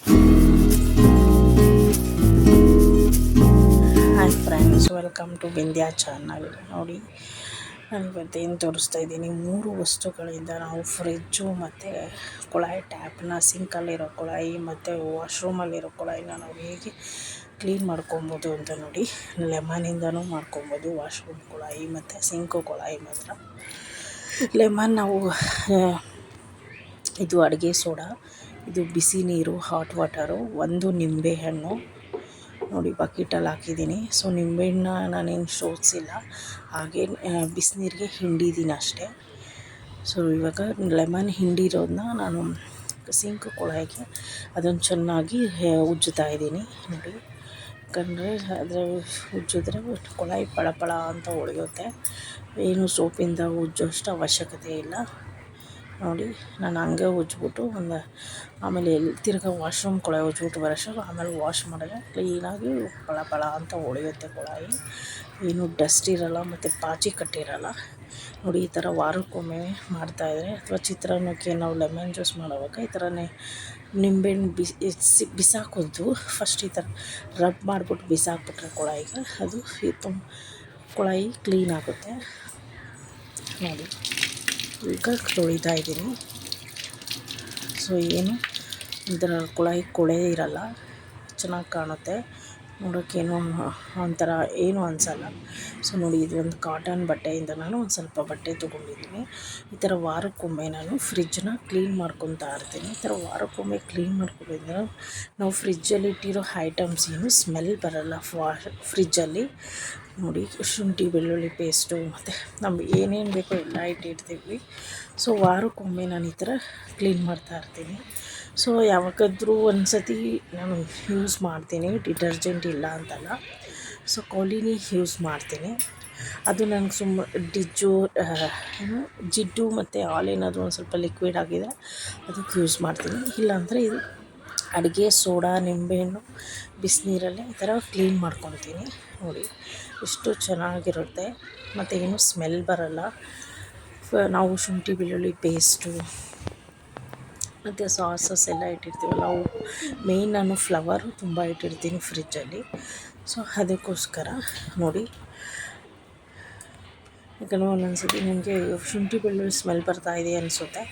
Hi friends welcome to Bindya channel ನೋಡಿ, ನಾನು ಇವತ್ತೇನು ತೋರಿಸ್ತಾ ಇದ್ದೀನಿ, ಮೂರು ವಸ್ತುಗಳಿಂದ ನಾವು ಫ್ರಿಜ್ಜು ಮತ್ತು ಕೊಳಾಯಿ ಟ್ಯಾಪ್ನ ಸಿಂಕಲ್ಲಿರೋ ಕೊಳಾಯಿ ಮತ್ತು ವಾಶ್ರೂಮಲ್ಲಿರೋ ಕೊಳಾಯಿನ ನಾವು ಹೇಗೆ ಕ್ಲೀನ್ ಮಾಡ್ಕೊಬೋದು ಅಂತ ನೋಡಿ ಲೆಮನಿಂದನೂ ಮಾಡ್ಕೊಬೋದು ವಾಶ್ರೂಮ್ ಕೊಳಾಯಿ ಮತ್ತು ಸಿಂಕು ಕೊಳಾಯಿ ಮಾತ್ರ. ಲೆಮನ್ ನಾವು ಇದು ಅಡುಗೆ ಸೋಡಾ ಇದು ಬಿಸಿ ನೀರು ಹಾಟ್ ವಾಟರು ಒಂದು ನಿಂಬೆಹಣ್ಣು ನೋಡಿ ಬಕೆಟಲ್ಲಿ ಹಾಕಿದ್ದೀನಿ. ಸೊ ನಿಂಬೆಹಣ್ಣ ನಾನೇನು ಶೋಧಿಸಿಲ್ಲ. ಹಾಗೆ ಬಿಸಿನೀರಿಗೆ ಹಿಂಡಿದ್ದೀನಿ ಅಷ್ಟೇ. ಸೊ ಇವಾಗ ಲೆಮನ್ ಹಿಂಡಿರೋದನ್ನ ನಾನು ಸಿಂಕ್ ಕೊಳಾಯಿಗೆ ಅದನ್ನು ಚೆನ್ನಾಗಿ ಉಜ್ಜುತ್ತಾ ಇದ್ದೀನಿ. ನೋಡಿ, ಯಾಕಂದರೆ ಅದರ ಉಜ್ಜಿದ್ರೆ ಕೊಳಾಯಿ ಪಳ ಪಳ ಅಂತ ಒಳೆಯುತ್ತೆ ಏನು ಸೋಪಿಂದ ಉಜ್ಜೋಷ್ಟು ಅವಶ್ಯಕತೆ ಇಲ್ಲ. ನೋಡಿ, ನಾನು ಹಂಗೆ ಉಜ್ಜಿಬಿಟ್ಟು ಒಂದು ಆಮೇಲೆ ಎಲ್ಲಿ ತಿರ್ಗಾ ವಾಶ್ರೂಮ್ ಕೊಳಾಯಿ ಉಜ್ಜಿಬಿಟ್ಟು ಬರೋಷ್ಟು ಆಮೇಲೆ ವಾಶ್ ಮಾಡಿದ್ರೆ ಕ್ಲೀನಾಗಿ ಪಳ ಪಳ ಅಂತ ಹೊಳೆಯುತ್ತೆ ಕೊಳಾಯಿ. ಏನು ಡಸ್ಟ್ ಇರಲ್ಲ ಮತ್ತು ಪಾಚಿ ಕಟ್ಟಿರಲ್ಲ ನೋಡಿ, ಈ ಥರ ವಾರಕ್ಕೊಮ್ಮೆ ಮಾಡ್ತಾಯಿದ್ರೆ ಅಥವಾ ಚಿತ್ರಾನ್ನಕ್ಕೆ ನಾವು ಲೆಮನ್ ಜ್ಯೂಸ್ ಮಾಡೋವಾಗ ಈ ಥರನೇ ನಿಂಬೆಹಣ್ಣು ಬಿಸಿ, ಬಿಸಾಕೋದು. ಫಸ್ಟ್ ಈ ಥರ ರಬ್ ಮಾಡಿಬಿಟ್ಟು ಬಿಸಾಕ್ಬಿಟ್ರೆ ಕೊಳಾಯಿಗೆ ಅದು ತುಂಬ ಕೊಳಾಯಿ ಕ್ಲೀನ್ ಆಗುತ್ತೆ. ನೋಡಿ. ಈಗ ತೊಳಿತಾ ಇದ್ದೀನಿ ಸೊ ಏನು? ಇದರ ಕೊಳಾಯಿ ಕೊಳೆ ಇರಲ್ಲ. ಚೆನ್ನಾಗಿ ಕಾಣುತ್ತೆ. ನೋಡೋಕ್ಕೇನು ಒಂಥರ ಏನೂ ಅನಿಸಲ್ಲ. ಸೊ ನೋಡಿ, ಇದು ಒಂದು ಕಾಟನ್ ಬಟ್ಟೆಯಿಂದ ನಾನು ಒಂದು ಸ್ವಲ್ಪ ಬಟ್ಟೆ ತೊಗೊಂಡಿದ್ದೀನಿ. ಈ ಥರ ವಾರಕ್ಕೊಮ್ಮೆ ನಾನು ಫ್ರಿಜ್ನ ಕ್ಲೀನ್ ಮಾಡ್ಕೊತಾ ಇರ್ತೀನಿ. ಈ ಥರ ವಾರಕ್ಕೊಮ್ಮೆ ಕ್ಲೀನ್ ಮಾಡ್ಕೊಬೇಕಿದ್ರೆ ನಾವು ಫ್ರಿಜ್ಜಲ್ಲಿ ಇಟ್ಟಿರೋ ಐಟಮ್ಸ್ ಏನು ಸ್ಮೆಲ್ ಬರಲ್ಲ ವಾ ಫ್ರಿಜ್ಜಲ್ಲಿ ನೋಡಿ, ಶುಂಠಿ, ಬೆಳ್ಳುಳ್ಳಿ ಪೇಸ್ಟು ಮತ್ತು ನಮ್ಗೆ ಏನೇನು ಬೇಕೋ ಎಲ್ಲ ಇಟ್ಟಿರ್ತೀವಿ. ಸೊ ವಾರಕ್ಕೊಮ್ಮೆ ನಾನು ಈ ಥರ ಕ್ಲೀನ್ ಮಾಡ್ತಾ ಇರ್ತೀನಿ. ಸೊ ಯಾವಾಗಾದ್ರೂ ಒಂದು ಸತಿ ನಾನು ಯೂಸ್ ಮಾಡ್ತೀನಿ ಡಿಟರ್ಜೆಂಟ್ ಇಲ್ಲ ಅಂತಲ್ಲ. ಸೊ ಕಾಲಿನಿ ಯೂಸ್ ಮಾಡ್ತೀನಿ. ಅದು ನನಗೆ ಸುಮ್ಮ ಡಿಜ್ಜು ಏನು, ಜಿಡ್ಡು ಮತ್ತು ಆಲ್ ಏನಾದರೂ ಒಂದು ಸ್ವಲ್ಪ ಲಿಕ್ವಿಡ್ ಆಗಿದೆ, ಅದಕ್ಕೆ ಯೂಸ್ ಮಾಡ್ತೀನಿ. ಇಲ್ಲಾಂದರೆ ಇದು ಅಡುಗೆ, ಸೋಡಾ, ನಿಂಬೆಹಣ್ಣು, ಬಿಸಿನೀರಲ್ಲಿ ಈ ಥರ ಕ್ಲೀನ್ ಮಾಡ್ಕೊತೀನಿ ನೋಡಿ, ಎಷ್ಟು ಚೆನ್ನಾಗಿರುತ್ತೆ. ಮತ್ತು ಏನು ಸ್ಮೆಲ್ ಬರಲ್ಲ. ನಾವು ಶುಂಠಿ, ಬೆಳ್ಳುಳ್ಳಿ ಪೇಸ್ಟು ಮತ್ತು ಸಾಸಸ್ ಎಲ್ಲ ಇಟ್ಟಿರ್ತೀವಲ್ಲ, ಅವು ಮೇಯ್ನ್ ನಾನು ಫ್ಲವರು ತುಂಬ ಇಟ್ಟಿರ್ತೀನಿ ಫ್ರಿಜ್ಜಲ್ಲಿ ಸೊ ಅದಕ್ಕೋಸ್ಕರ ನೋಡಿ. ಯಾಕಂದರೆ ಒಂದೊಂದು ಸತಿ ನನಗೆ ಶುಂಠಿ ಬೆಳ್ಳುಳ್ಳಿ ಸ್ಮೆಲ್ ಬರ್ತಾ ಇದೆ ಅನಿಸುತ್ತೆ.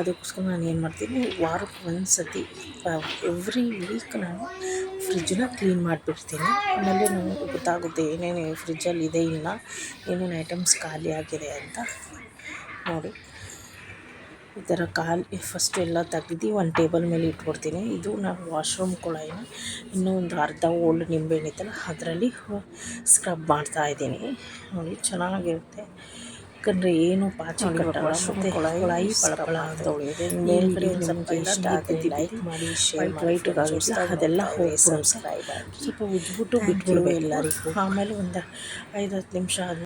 ಅದಕ್ಕೋಸ್ಕರ ನಾನು ಏನು ಮಾಡ್ತೀನಿ, ವಾರಕ್ಕೆ ಒಂದು ಸತಿ ಎವ್ರಿ ವೀಕ್ ನಾನು ಫ್ರಿಜ್ಜನ್ನ ಕ್ಲೀನ್ ಮಾಡಿಬಿಡ್ತೀನಿ. ಆಮೇಲೆ ನನಗೆ ಗೊತ್ತಾಗುತ್ತೆ ಏನೇನು ಫ್ರಿಜ್ಜಲ್ಲಿ ಇದೆ ಇಲ್ಲ, ಏನೇನು ಐಟಮ್ಸ್ ಖಾಲಿ ಆಗಿದೆ ಅಂತ. ನೋಡಿ. ಈ ಥರ ಖಾಲಿ ಫಸ್ಟ್ ಎಲ್ಲ ತೆಗ್ದು ಒಂದು ಟೇಬಲ್ ಮೇಲೆ ಇಟ್ಬಿಡ್ತೀನಿ ಇದು ನಾನು ವಾಶ್ರೂಮ್ ಕೊಳಾಯಿನ ಇನ್ನೂ ಒಂದು ಅರ್ಧ ಓಲ್ಡ್ ನಿಂಬೆಹಣ್ಣು ಇತ್ತಲ್ಲ ಅದರಲ್ಲಿ ಸ್ಕ್ರಬ್ ಮಾಡ್ತಾ ಇದ್ದೀನಿ. ನೋಡಿ ಚೆನ್ನಾಗಿರುತ್ತೆ. ಯಾಕಂದರೆ ಏನು ಪಾಚಿ ಕಟ್ಟಲ್ಲ ಮತ್ತು ಕೊಳಾಯಿ ಪಳಪಳ ಅಂತ ಉಳಿಯುತ್ತೆ ಮೇಲ್ಗಡೆ ಒಂದು ಸ್ವಲ್ಪ ಇಷ್ಟ ಆಗ್ತದೆ ಲೈಕ್ ಮಾಡಿ ಶೇರ್ ವೈಟ್ ಆಗುತ್ತೆ ಅದೆಲ್ಲ ಹೋಗಿ ಸ್ವಲ್ಪ ಉಜ್ಬಿಟ್ಟು ಬಿಟ್ಬಿಡುವೆ ಎಲ್ಲರಿಗೂ. ಆಮೇಲೆ ಒಂದು ಐದು ಹತ್ತು ನಿಮಿಷ ಆದ